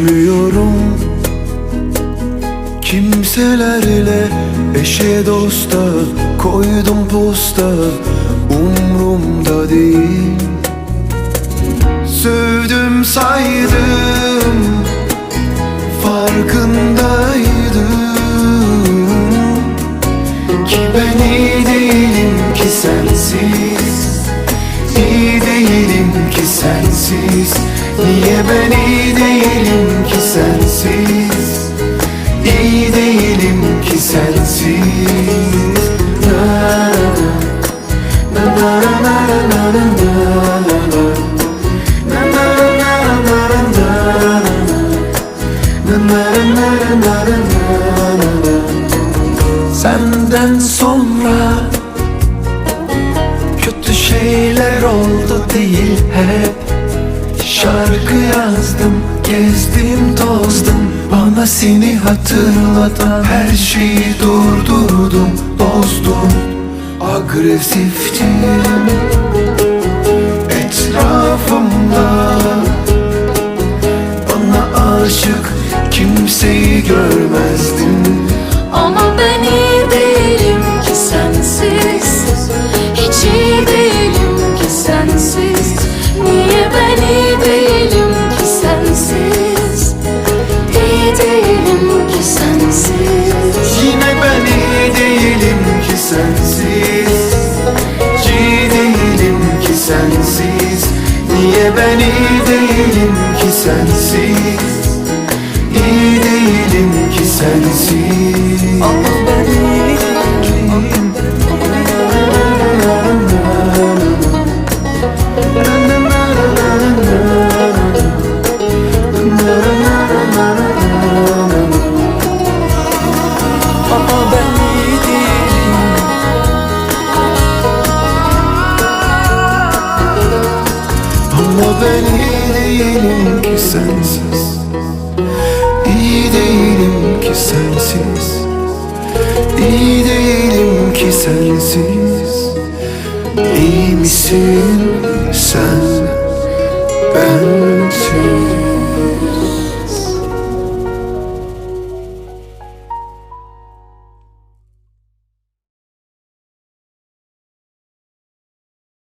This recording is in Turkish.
Görüşmüyorum Kimselerle eşe dosta Koydum posta Umrumda değil. Sövdüm saydım Farkındaydım. Ki ben iyi değilim ki sensiz İyi değilim ki sensiz Niye ben iyi değilim ki sensiz İyi değilim ki sensiz Na na na na na na na Senden sonra Kötü şeyler oldu değil yazdım, gezdim, tozdum. Bana seni hatırlatan her şeyi durdurdum, bozdum. Agresiftim. Etrafımda Bana aşık kimseyi görmezdim sensiz. Niye ben iyi değilim ki sensiz? İyi değilim ki sensiz. Ama değilim ki sensiz. İyi değilim ki sensiz. İyi değilim ki sensiz. İyi misin sen? Ben